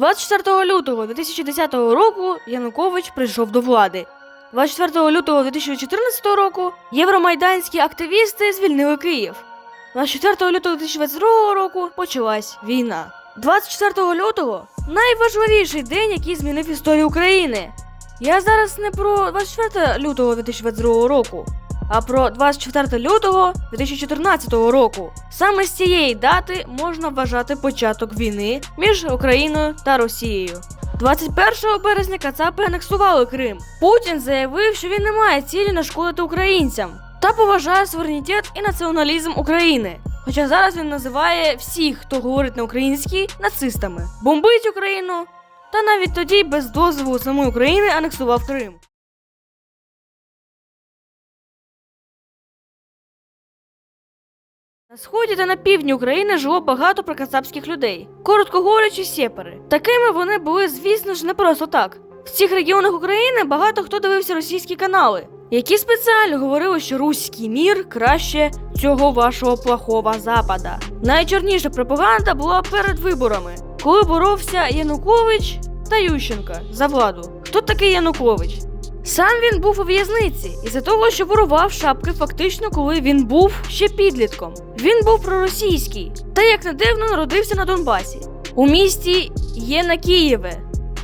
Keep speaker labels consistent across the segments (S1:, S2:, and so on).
S1: 24 лютого 2010 року Янукович прийшов до влади. 24 лютого 2014 року євромайданські активісти звільнили Київ. 24 лютого 2022 року почалась війна. 24 лютого найважливіший день, який змінив історію України. Я зараз не про 24 лютого 2022 року, а про 24 лютого 2014 року. Саме з цієї дати можна вважати початок війни між Україною та Росією. 21 березня Кацапи анексували Крим. Путін заявив, що він не має цілі нашкодити українцям та поважає суверенітет і націоналізм України. Хоча зараз він називає всіх, хто говорить на українській, нацистами, бомбить Україну та навіть тоді без дозволу самої України анексував Крим. На сході та на півдні України жило багато прокацапських людей, коротко говорячи, сєпари. Такими вони були, звісно ж, не просто так. В цих регіонах України багато хто дивився російські канали, які спеціально говорили, що руський мір краще цього вашого плохого запада. Найчорніша пропаганда була перед виборами, коли боровся Янукович та Ющенка за владу. Хто такий Янукович? Сам він був у в'язниці із-за того, що ворував шапки фактично, коли він був ще підлітком. Він був проросійський та, як не дивно, народився на Донбасі у місті Єна Києве,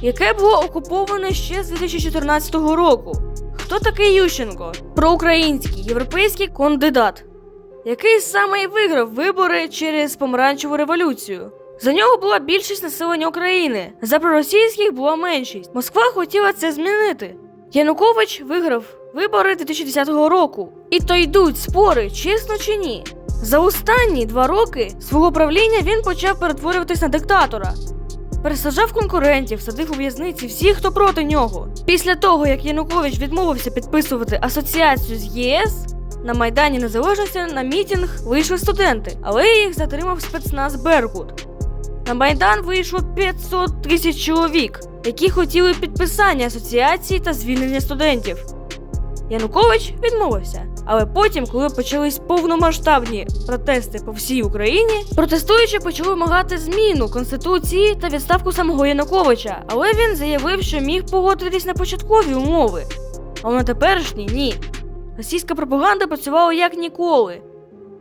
S1: яке було окуповане ще з 2014 року. Хто такий Ющенко? Проукраїнський європейський кандидат, який саме і виграв вибори через помаранчеву революцію. За нього була більшість населення України, за проросійських була меншість. Москва хотіла це змінити. Янукович виграв вибори 2010 року. І то йдуть спори, чесно чи ні. За останні два роки свого правління він почав перетворюватись на диктатора. Пересаджав конкурентів, садив у в'язниці всіх, хто проти нього. Після того, як Янукович відмовився підписувати асоціацію з ЄС, на Майдані Незалежності на мітінг вийшли студенти, але їх затримав спецназ Беркут. На Майдан вийшло 500 тисяч чоловік, які хотіли підписання асоціації та звільнення студентів. Янукович відмовився. Але потім, коли почались повномасштабні протести по всій Україні, протестуючі почали вимагати зміну конституції та відставку самого Януковича. Але він заявив, що міг погодитись на початкові умови. А на теперішні ні. Російська пропаганда працювала як ніколи.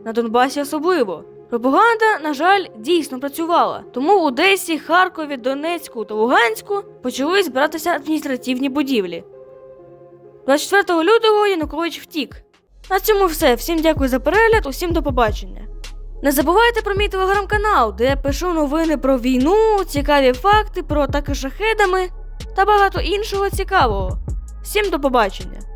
S1: На Донбасі особливо. Пропаганда, на жаль, дійсно працювала. Тому в Одесі, Харкові, Донецьку та Луганську почали збиратися адміністративні будівлі. 24 лютого Янукович втік. На цьому все. Всім дякую за перегляд, усім до побачення. Не забувайте про мій телеграм-канал, де я пишу новини про війну, цікаві факти про атаки шахедами та багато іншого цікавого. Всім до побачення!